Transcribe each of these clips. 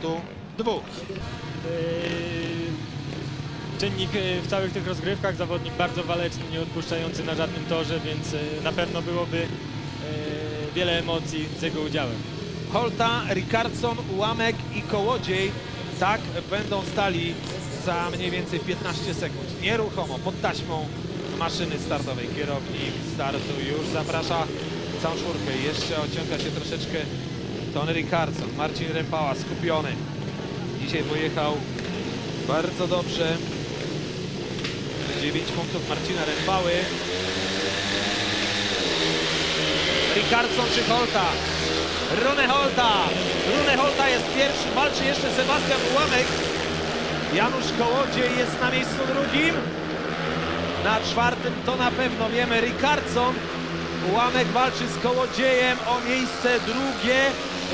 22. Yy, Czynnik yy, w całych tych rozgrywkach, zawodnik bardzo waleczny, nie odpuszczający na żadnym torze, więc yy, na pewno byłoby wiele emocji z jego udziałem. Holta, Ricardson, Ułamek i Kołodziej tak będą stali za mniej więcej 15 sekund. Nieruchomo, pod taśmą maszyny startowej. Kierownik startu już zaprasza całą czwórkę. Jeszcze ociąga się troszeczkę Tony Ricardson. Marcin Rempała skupiony. Dzisiaj pojechał bardzo dobrze. 9 punktów Marcina Rempały. Ricardson czy Holta? Rune Holta. Rune Holta jest pierwszy, walczy jeszcze Sebastian Ułamek. Janusz Kołodziej jest na miejscu drugim. Na czwartym to na pewno wiemy Ricardson. Ułamek walczy z Kołodziejem o miejsce drugie.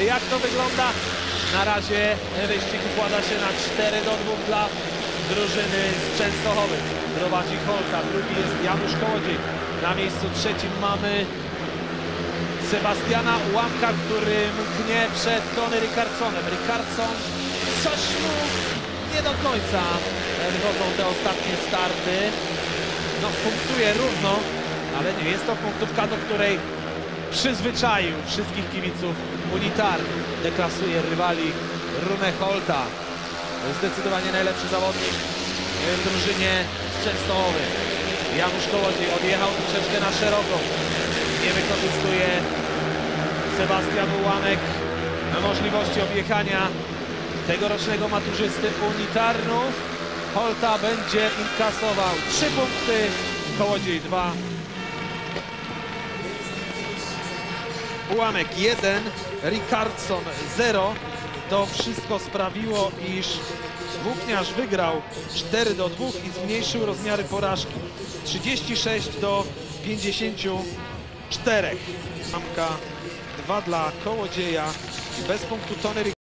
Jak to wygląda? Na razie wyścig układa się na 4 do 2 dla drużyny z Częstochowy. Prowadzi Holta, drugi jest Janusz Kołodziej. Na miejscu trzecim mamy Sebastiana Ułamka, który mknie przed Tony Rickardsonem. Rickardson coś mu nie do końca wychodzą te ostatnie starty. No punktuje równo, ale nie jest to punktówka, do której przyzwyczaił wszystkich kibiców Unitar. Deklasuje rywali Rune Holta. Zdecydowanie najlepszy zawodnik w drużynie z Częstochowy. Janusz Kołodziej odjechał troszeczkę na szeroko. Nie wykorzystuje Sebastian Ułamek możliwości objechania tegorocznego maturzysty Unitarnów. Holta będzie inkasował 3 punkty, Kołodziej 2. Ułamek 1, Rickardson 0. To wszystko sprawiło, iż Włókniarz wygrał 4 do 2 i zmniejszył rozmiary porażki. 36 do 54. Mamka 2 dla Kołodzieja bez punktu Tony